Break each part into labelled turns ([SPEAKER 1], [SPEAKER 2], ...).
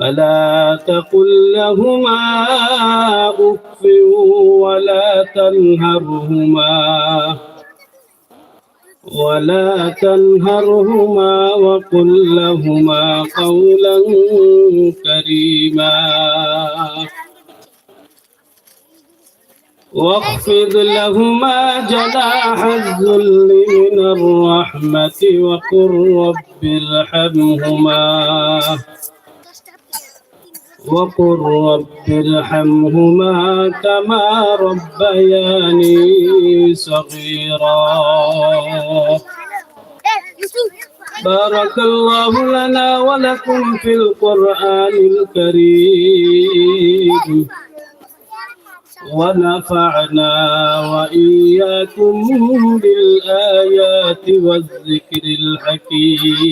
[SPEAKER 1] فلا تقل لهما أف ولا تنهرهما ولا تنهرهما وقل لهما قولا كريما واخفض لهما جناح الذل من الرحمة وقل رب ارحمهما وقل رب ارحمهما كما ربياني صغيرا. بارك الله لنا ولكم في القرآن الكريم. ونفعنا وإياكم بالآيات والذكر الحكيم.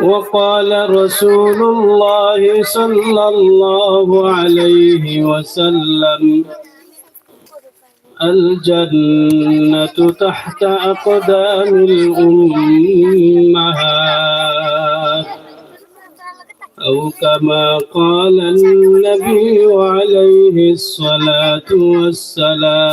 [SPEAKER 1] وقال رسول الله صلى الله عليه وسلم الجنة تحت أقدام الأمهات. أو كما قال النبي عليه الصلاة والسلام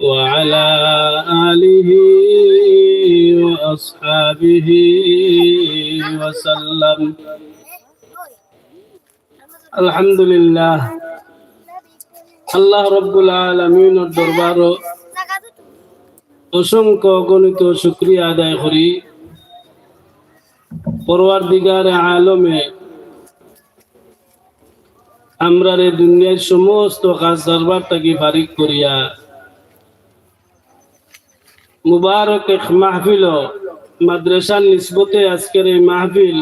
[SPEAKER 1] وعلى آله وأصحابه وسلم الحمد لله আল্লাহ রব্বুল আলমিনের দরবার অসংখ্য গণিত শুক্রিয়া আদায় করি পরওয়ার দিগারে আলমে আমরা রে দুনিয়ার সমস্ত কাজ দরবার থেকে ফারিক করিয়া মুবারক এক মাহফিল মাদ্রাসার নিসবতে আজকের এই মাহফিল।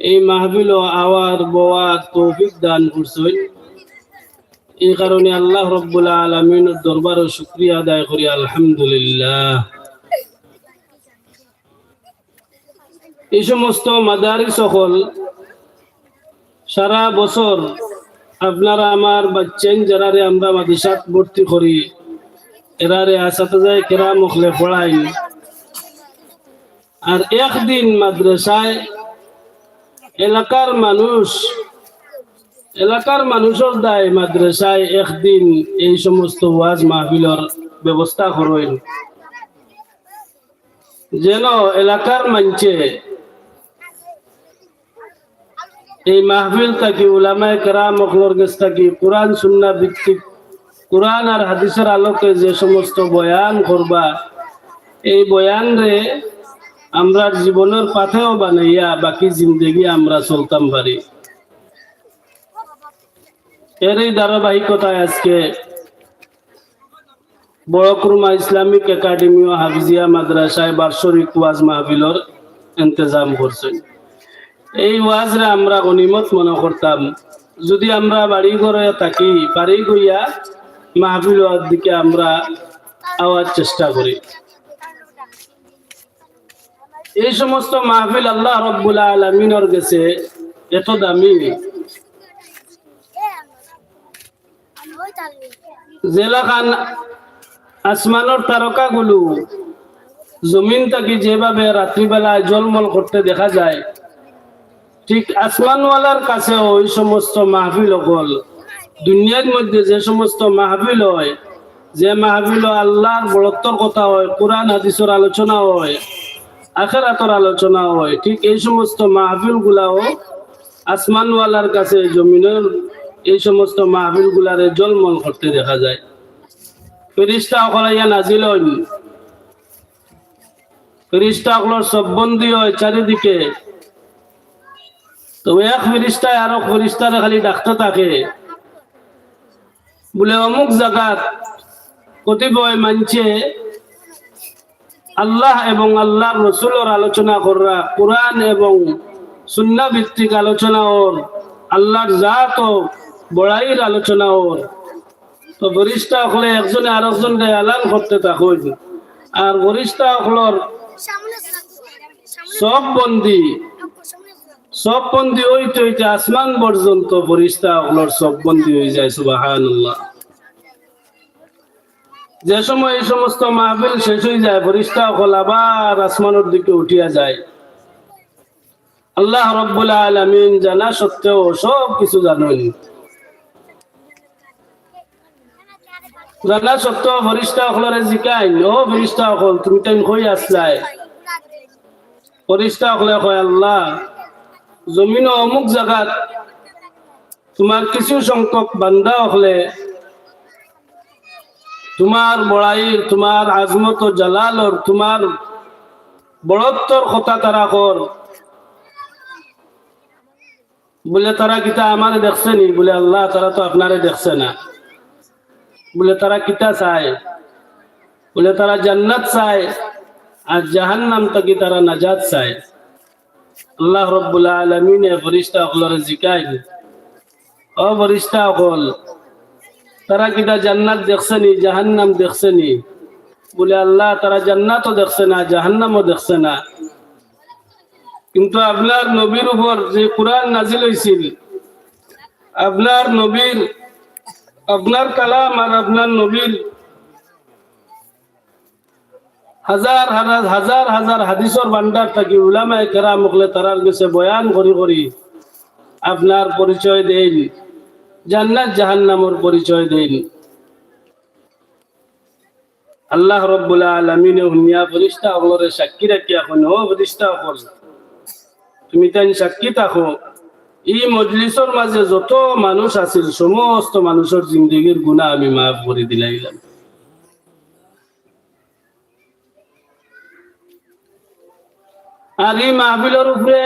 [SPEAKER 1] এই মাহফিল আওয়ার বোয়ার তৌফিক দান করছেন। এই কারণে আল্লাহ রব্বুল আলমিনের দরবার শুক্রিয়া আদায় করি, আলহামদুলিল্লাহ। এই সমস্ত মাদারি সকল, সারা বছর আপনারা আমার বাচ্চেন, যারারে আমরা মাদিসাত ভর্তি করি এরারে আসাতে যায় কেরা মুখলে পড়াই আর একদিন মাদ্রাসায় এলাকার মানুষ, এলাকার মানুষের দায় মাদ্রাসায় একদিন এই সমস্ত ওয়াজ মাহবিলর ব্যবস্থা করেন। যেন এলাকার মানছে এই মাহফিল থাকি উলামায় কেরাম অকলর গেছ থাকি কোরআন সুন্না ভিত্তিক কোরআন আর হাদিসের আলোকে যে সমস্ত বয়ান করবা, এই বয়ান রে আমরা জীবনের পাথেও বানাইয়া বাকি জিন্দগি আমরা চলতাম পারি। এর এই ধারাবাহিকতায় আজকে বড়কুরমা ইসলামিক একাডেমি ও হাফিজিয়া মাদ্রাসায় বার্ষরিক ওয়াজ মাহফিলর ইন্তজাম করছেন। এই ওয়াজরে আমরা গনিমত মনে করতাম। যদি আমরা বাড়ি ঘরে থাকি পারি গইয়া মাহফিল দিকে আমরা আওয়ার চেষ্টা করি। এই সমস্ত মাহফিল আল্লাহ রব্বুল আলমিনর গেছে এত দামি। জেলাখান আসমানোর তারকাগুলো জমিন থাকি যেভাবে রাত্রিবেলায় জলমল করতে দেখা যায়, ঠিক আসমানওয়ালার কাছে ওই সমস্ত মাহফিল হল দুনিয়ার মধ্যে যে সমস্ত মাহফিল হয়, যে মাহফিল আল্লাহর বড়ত্বর কথা হয়, কোরআন, হাদিসের আলোচনা হয়, আখেরাতর আলোচনা হয়, ঠিক এই সমস্ত মাহফিল গুলাও আসমানওয়ালার কাছে, জমিনের এই সমস্ত মাহফিল গুলারে জলমল করতে দেখা যায়। ফেরিস্তা অকলাইয়া নাজিল ফেরিস্তা অকলর সববন্দি হয় চারিদিকে। তো এক ফেরিস্তায় আরও ফেরিস্তারে খালি ডাকতে থাকে। বলে অমুক জাগাত কতিপয় মানছে আল্লাহ এবং আল্লাহ রসুলের আলোচনা করা কোরআন এবং সুন্না ভিত্তিক আলোচনা ওর আল্লাহর জাত ও বড়াইয়ের আলোচনা ওর। তো বরিষ্ঠা হলে একজনে আরেকজনকে এলান করতে থাকুন আর বরিষ্ঠা হলর সব বন্দি সব বন্দি হইতে হইতে আসমান পর্যন্ত ফরিস্তা হলর সব বন্দি হয়ে যায় সুবাহান যে সময় এই সমস্ত মাহফিল শেষ হয়ে যায়, ফরিস্তা হল আবার আসমানের দিকে উঠিয়া যায়। আল্লাহ রব্বুল আলমিন জানা সত্ত্বেও সব কিছু জানেন। জানা সত্ত্বেও ফরিস্তা হলরে জিকাইন ও ফরিস্তা হল তুমি টাইম কই আসলাই। ফরিস্তা হলে কয়, আল্লাহ জমিন অমুক জায়গাত তোমার কিছু সংখ্যক বান্দা হলে তোমার বড়াইর তোমার আজমত জালালর তোমার বড়ত্বর কথা তারা কর বলে তারা কিতা আমার দেখছে নি? বলে আল্লাহ তারা তো আপনারে দেখছে না। বলে তারা কিতা চায় বলে তারা জান্নাত চায় আর জাহান্নাম থেকে তারা নাজাত চায় আল্লাহ রব্বুল আলমিনে ফরিস্তা অকলরে জিকাই ও ফরিস্তা অকল তারা কিতা জান্নাত দেখছে নি, জাহান্নাম দেখছে নি? বলে, আল্লাহ, তারা জান্নাতও দেখছে না, জাহান্নামও দেখছে না। কিন্তু আপনার নবীর উপর যে কোরআন নাজিল হয়েছিল আপনার নবীর, আপনার কালাম আর আপনার নবীর হাজার হাজার হাজার হাজার হাদিসর ভান্ডার থাকি উলামায় কেরা মুখলে তারার গেছে বয়ান করি করি আপনার পরিচয় দেন জান্নাত জাহান্নামর পরিচয় দেন আল্লাহ রব্বুল আলমিনে হুনিয়া ফরিস্তা অগলরে সাক্ষী রাখি এখন ও ফরিস্তা অকল তুমি তাই সাক্ষী থাকো এই মজলিসর মাঝে যত মানুষ আছিল, সমস্ত মানুষের জিন্দগির গুণা আমি মাফ করে দিলাইলাম। আর এই মাহবিলের উপরে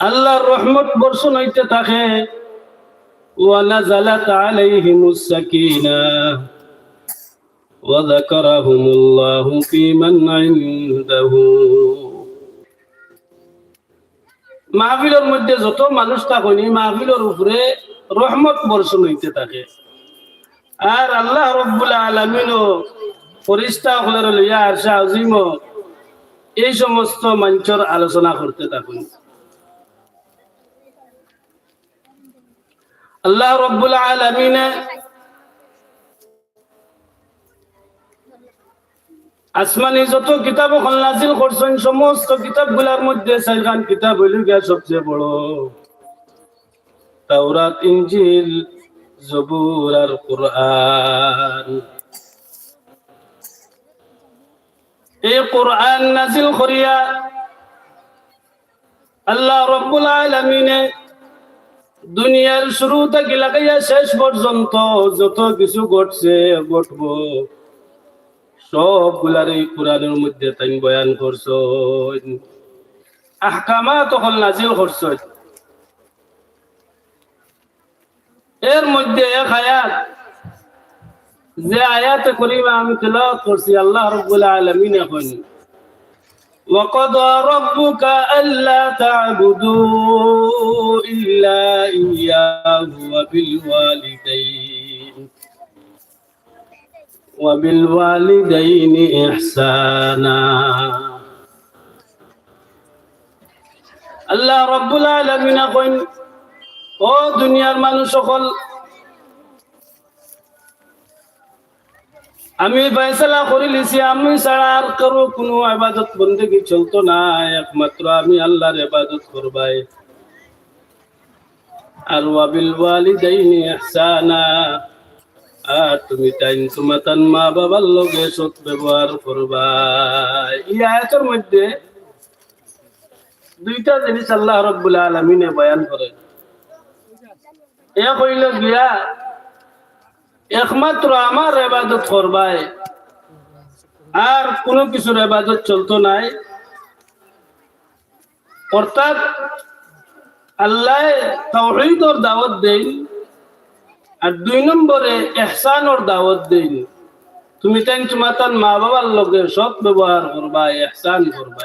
[SPEAKER 1] আল্লাহর রহমত বর্ষণ হইতে থাকে ونزلت عليهم السكينة وذكرهم الله في من عنده মাহফিলের মধ্যে যত মানুষ থাকুনি মাহফিলের উপরে রহমত বর্ষণ হইতে থাকে আর আল্লাহ রব্বুল আলমিনও ফরিস্তা হলের লইয়া আরশা আজিমও এই সমস্ত মঞ্চর আলোচনা করতে থাকুন। আল্লাহ রব্বুল আলমিনে আসমানি যত কিতাব নাজিল করছেন, সমস্ত কিতাবগুলার মধ্যে সাইখান কিতাব হইল গিয়া সবচেয়ে বড়। তাওরাত ইঞ্জিল জবুর আর কোরআন। এই কোরআন নাজিল করিয়া আল্লাহ রব্বুল আলমিনে দুনিয়ার শুরু থেকে লাগাইয়া শেষ পর্যন্ত যত কিছু ঘটছে ঘটব। সবগুলার এই কোরআনের মধ্যে তাই বয়ান করছ আহকামা তখন নাজিল করছ এর মধ্যে এক আয়াত যে আয়াতে করিমা আমি তেলাওয়াত করছি আল্লাহ রব্বুল আলামিন এখন وقضى ربك ألا تعبدوا إلا إياه وبالوالدين وبالوالدين إحسانا আল্লাহ রব্বুল আলমিন এখন ও দুনিয়ার মানুষ সকল আমি ফয়সলা করে লিছি আমি ছাড়া আর কারও কোনো আবাদত বন্দেগি চলতো না। একমাত্র আমি আল্লাহর ইবাদত করবাই। আর ওয়াবিল ওয়ালিদাইনি ইহসানা। আর তুমি টাইম তোমাতান মা বাবার লগে সৎ ব্যবহার করবা এই আয়াতের মধ্যে দুইটা জিনিস আল্লাহ রব্বুল আলমিনে বয়ান করেন। এক হইল গিয়া একমাত্র আমার এবাদত করবাই। আর কোনো কিছুর এবাদত চলতো নাই। অর্থাৎ আল্লাহ তাওহীদর দাওয়াত দেন আর দুই নম্বরে এহসানর দাওয়াত দেন। তুমি তাই তোমার মা বাবার লগে সৎ ব্যবহার করবা এহসান করবা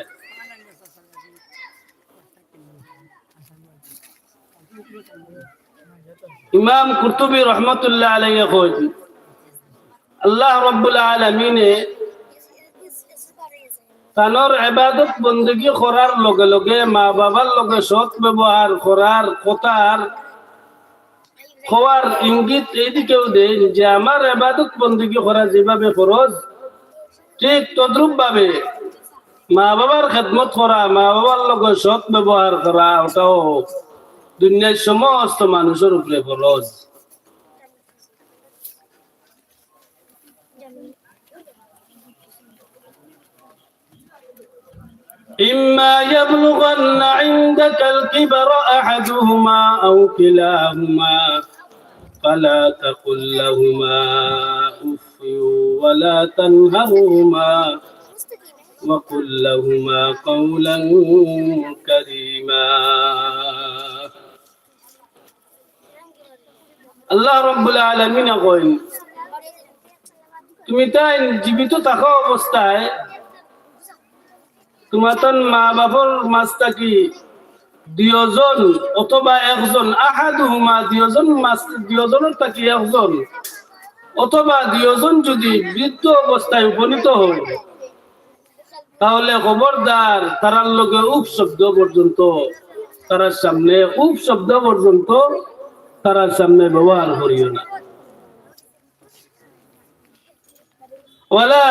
[SPEAKER 1] ইমাম কুতুবি রহমতুল্লাহ আলাইয়া কইছি আল্লাহ রব্বুল আলমিনে তানোর এবাদত বন্দুকি করার লগে লগে মা বাবার লগে সৎ ব্যবহার করার কথার খোয়ার ইঙ্গিত এইদিকেও দেন যে আমার এবাদত বন্দুকি করা যেভাবে ফরজ, ঠিক তদ্রুপ ভাবে মা বাবার খেদমত করা, মা বাবার লগে সৎ ব্যবহার করা, ওটাও দুনিয়ার সমস্ত মানুষের উপরে ফরজ إما يبلغن عندك الكبر أحدهما أو كلاهما فلا تقل لهما أف ولا تنهرهما وقل لهما قولا كريما আল্লাহ রব্বুল আলমিন কইন তুমি তাই জীবিত থাকা অবস্থায়, তোমার মা বাবার মাছটা কি দুজন অথবা একজন? আহাদু হুমা দুজন মাছ দুজনের থাকি একজন? অথবা দুজন যদি বৃদ্ধ অবস্থায় উপনীত হয়, তাহলে খবরদার, তারার লগে উপ শব্দ পর্যন্ত, তারার সামনে উপ শব্দ পর্যন্ত তারার সামনে ব্যবহার করিও না। ওয়ালা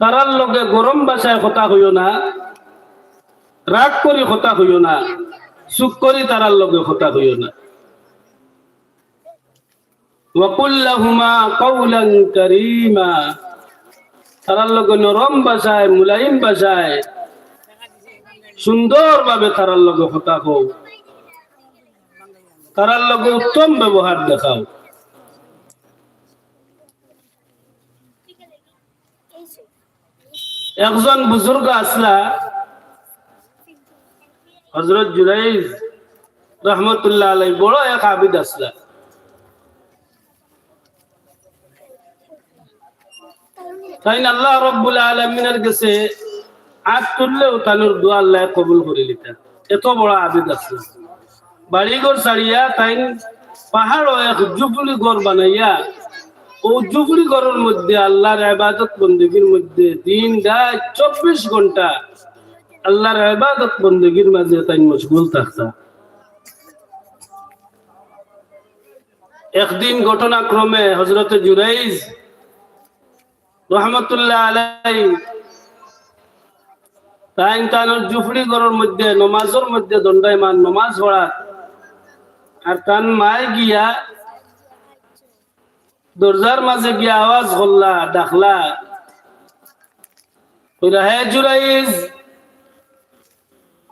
[SPEAKER 1] তারার লগে গরম বাসায় কথা হইও না, রাগ করি হইও না সুখ করি তারার লগে কথা হইও না। তারার নরম ভাষায়, মুলায়িম ভাবে তারার কও। তারার লগে উত্তম ব্যবহার দেখাও। একজন বুজুর্গ আসলা, হজরত জুরাইজ রহমতুল্লাহ আলাই বড় এক আবিদ আসলা। তাই আল্লাহ রব্বুল আলমিনের কাছে আজ তুললেও তানুর দোয়া আল্লাহ কবুল করে নিতেন। এত বড় আবিদ আসলা। বাড়িঘর ছাড়িয়া তাই পাহাড় এক জুবলি ঘর বানাইয়া, ও জুবলি ঘরের মধ্যে আল্লাহর আবাদত বন্দীগীর মধ্যে দিন রাত চব্বিশ ঘণ্টা আল্লাহর আবাদত বন্দীগীর মাঝে তাই মশগুল থাকতা। একদিন ঘটনাক্রমে হজরত জুরাইজ রহমতুল্লাহ আলাই তাই তার জুফড়ি ঘরের মধ্যে, নমাজের মধ্যে দণ্ডায়মান, নমাজ পড়া আর তান মায় গিয়া দরজার মাঝে গিয়া আওয়াজ করলা, ডাকলা। কইরা, হে জুরাইজ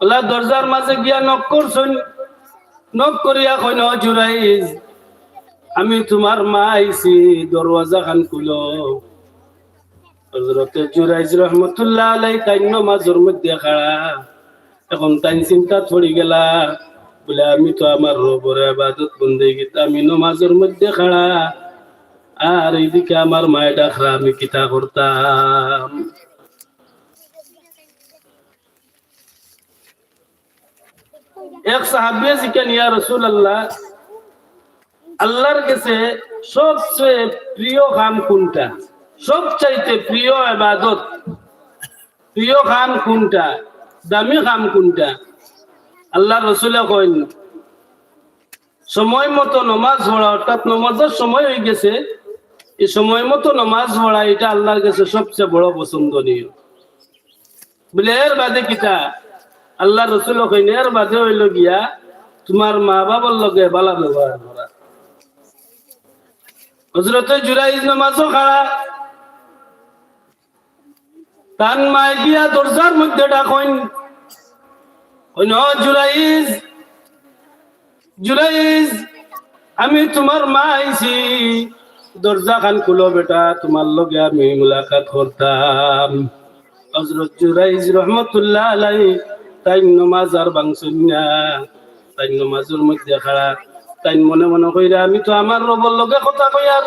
[SPEAKER 1] ওলা দরজার মাঝে গিয়া নক করছুন নক করিয়া কইন জুরাইজ, আমি তোমার মা আইছি, দরওয়াজা খান খুলো হজরতে জুরাইজ রহমতুল্লাহ আলাই তাই নমাজের মধ্যে খাড়া। এখন তাই চিন্তা পড়ি গেলা। বলে আমি তো আমার রবর আবাদত বন্দে গীতা, আমি নমাজের মধ্যে খাড়া। আর এইদিকে আমার মায়ের ডাকরা, আমি কিতা করতাম? এক সাহাবিয়া জিজ্ঞান ইয়া রসুল আল্লাহ আল্লাহর কাছে সবচেয়ে প্রিয় কাম কোনটা? সবচাইতে প্রিয় আবাদত, প্রিয় কাম কোনটা? দামি কাম কোনটা? আল্লাহ রসুলে কইন সময় মতো নমাজ পড়া অর্থাৎ নমাজের সময় হয়ে গেছে। এই সময় মতো নমাজ পড়া, এটা আল্লাহর কাছে সবচেয়ে বড় পছন্দনীয়। বলে, এর বাদে কিতা? আল্লাহ রসুল কইন এর বাদে হইল গিয়া তোমার মা বাবার লগে বালা ব্যবহার করা। হজরতে জুরাইজ নমাজও খাড়া। তান মাই দিয়া দরজার মধ্যে ডাকইন কইন "ও জুরাইজ জুরাইজ আমি তোমার মা আইছি দরজা খান খুলো বেটা, তোমার লগে আমি মুলাকাত করতাম। হজরত জুরাইজ রহমতুল্লাহ আলাই তাই নমাজ আর বাংশুন তাই নমাজের মধ্যে খাড়া। তাই মনে মনে কইরা, আমি তো আমার রবর লগে কথা কই আর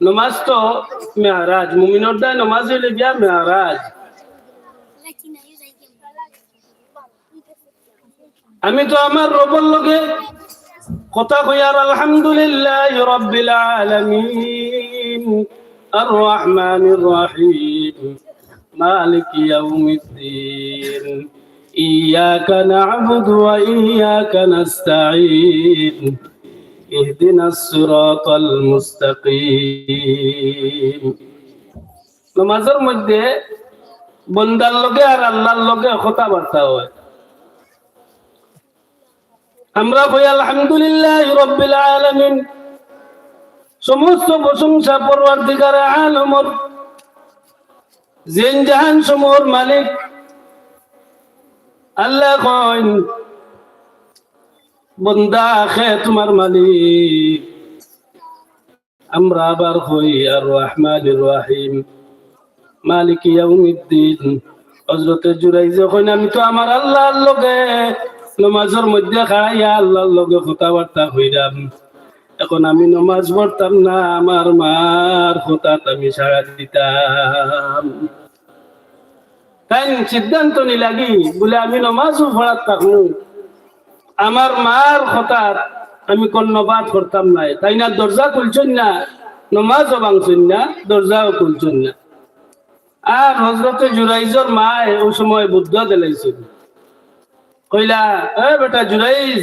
[SPEAKER 1] নমাজ তো মেহারাজ মুমিনর দায় নমাজ হইলে গিয়া মেহারাজ আমি তো আমার রবর লগে কথা কইয়ার আলহামদুলিল্লাহ রব্বিল আলামিন আর রহমানির রহিম মালিক ইয়াউমিদ্দিন إياك نعبد وإياك نستعين اهدنا الصراط المستقيم নমাজের মধ্যে বন্দার লগে আর আল্লাহর লগে কথাবার্তা হয় আমরা কই, আলহামদুলিল্লাহ রব্বিল আলামিন। সমস্ত প্রশংসা পরওয়ারদিগার আলমর। জিন জাহান সমূহর মালিক। আল্লাহ কইন বন্দা খে তোমার মালিক। আমরা আবার হই আর রহমান রাহিম। মালিক ইয়াউমিদ্দিন। হজরতে জুরাই যখন আমি তো আমার আল্লাহর লগে নমাজের মধ্যে খাইয়া আল্লাহর লগে কথাবার্তা হইরাম। এখন আমি নমাজ পড়তাম না, আমার মার হতাত আমি সারা দিতাম। তাই সিদ্ধান্ত নি লাগি বলে আমি নমাজও পড়াত থাকব। আমার মার হঠাৎ আমি কর্ণপাত করতাম না, তাই না দরজা খুলছেন না, নমাজও ভাঙছেন না, দরজাও খুলছেন না। আর হজরতে জুরাইজর মায় ওই সময় বুদ্ধ দিলাইছিল কইলা, এ বেটা জুরাইজ,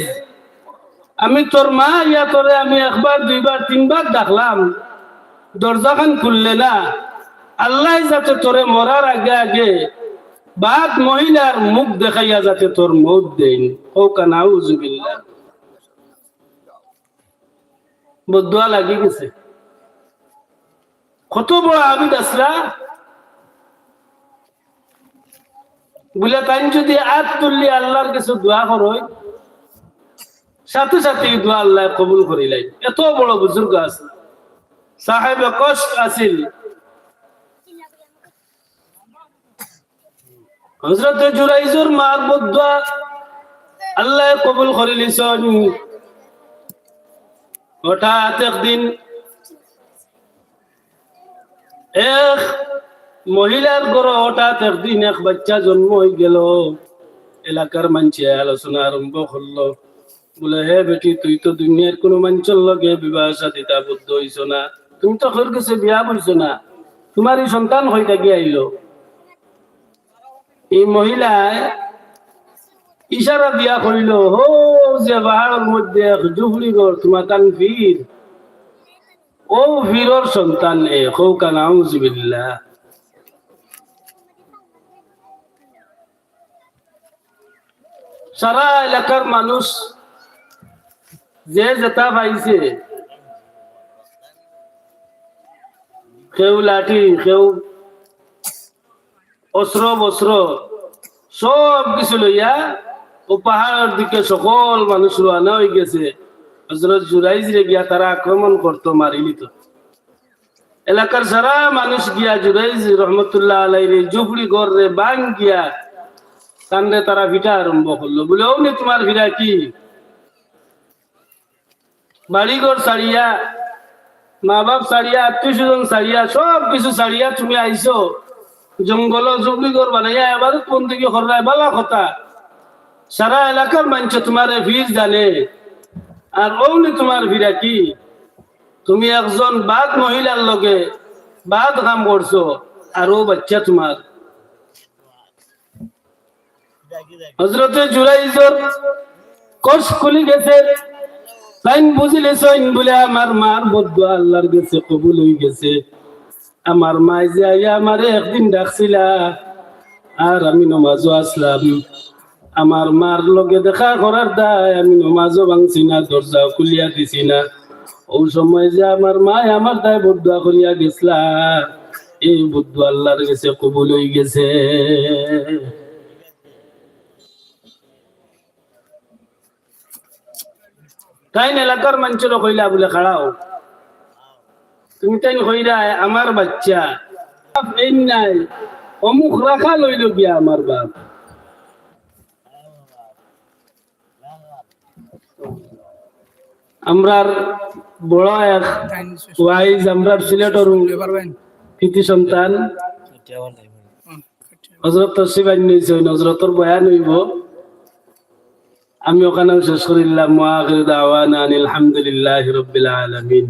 [SPEAKER 1] আমি তোর মা, ইয়া তোরে আমি একবার, দুইবার, তিনবার ডাকলাম। দরজাখান খুললে না, আল্লাহ যাতে তোরে মরার আগে আগে বাপ মহিলার মুখ দেখাইয়া যাতে তোর মৌত দেন। ওকা নাউজুবিল্লাহ। বদুয়া লাগি গেছে। কত বড় আবিদ আসরা বলে তাই যদি আত আল্লাহর কিছু দোয়া করই, সাথে সাথে দোয়া আল্লাহ কবুল করিলাই। এত বড় বুজুর্গ আছে। সাহেব কষ্ট আছিল। আল্লাহ কবুল করিলিছন হঠাৎ একদিন এক মহিলার ঘর হঠাৎ একদিন এক বাচ্চা জন্ম হয়ে গেল। এলাকার মানুষে আলোচনা আরম্ভ করল। বলে, হে বেটি, তুই তো দুনিয়ার কোনো মানুষের লগে বিবাহ সাদিতা বুদ্ধ হইছ না। তুমি তো ঘর কাছে বিয়া বলছো না। তোমার এই সন্তান হয়ে থাকি আইলো। এই মহিলায় ইশারা দিয়া করিল হো, যে পাহাড়ের মধ্যে জুহরি গড় তোমার কান ফির। ও ফিরর সন্তান এ হৌ কান আউজবিল্লাহ সারা এলাকার মানুষ যে যেটা পাইছে কেউ লাঠি কেউ অস্ত্র, বস্ত্র, সব কিছু লইয়া ও পাহাড়ের দিকে সকল মানুষ রানা হয়ে গেছে। হজরত জুরাইজরে গিয়া তারা আক্রমণ করতো মারি নিত। এলাকার সারা মানুষ গিয়া জুরাইজ রহমতুল্লাহ আলাইরে জুবড়ি ঘর রে বাং গিয়া কান্দে তারা ভিটা আরম্ভ করল। বলে নি, তোমার ভিড়া কি? বাড়িঘর সারিয়া মা বাপ সারিয়া আত্মীয় স্বজন সারিয়া, সব কিছু সারিয়া তুমি আইসো জঙ্গল জঙ্গলি ঘর বানাইয়া, এবার কোন দিকে হরাই বালা কথা। সারা এলাকার মানুষ তোমার ভিড় জানে। আর ওনি তোমার ভিড়া কি? তুমি একজন বাদ মহিলার লগে বাদ কাম করছ, আর ও বাচ্চা তোমার। হজরতে জুরাইজর কোষ খুলি গেছে। তাইন বুঝিলে সইন বলে, আমার মার বদ্ধ আল্লাহর গেছে কবুল হয়ে গেছে। আমার মাই যে আইয়া আমারে একদিন ডাকছিলা, আর আমি নমাজও আসলাম। আমার মার লগে দেখা করার দায়, আমি নমাজও ভাঙছি না দরজা খুলিয়া দিছি না। ও সময় যে আমার মায় আমার দায় বদুয়া করিয়া গেছলা, এই বদু আল্লাহর গেছে কবুল হয়ে গেছে। তাই এলাকার মানুষের কইলা বলে খাড়াও। তুমি তাই কইরা আমার বাচ্চা। নাই। অমুক রাখা লইল গিয়া আমার বাপ। আমরার বড় এক ওয়াইজ আমরার সিলেটর কৃতি সন্তান। হজরত তসিবান নিয়েছেন হজরতর বয়ান হইব। আমি ওখানে শেষ করিলাম ওয়াখির দাওয়ানা আনিল হামদুলিল্লাহ রব্বিল আলামিন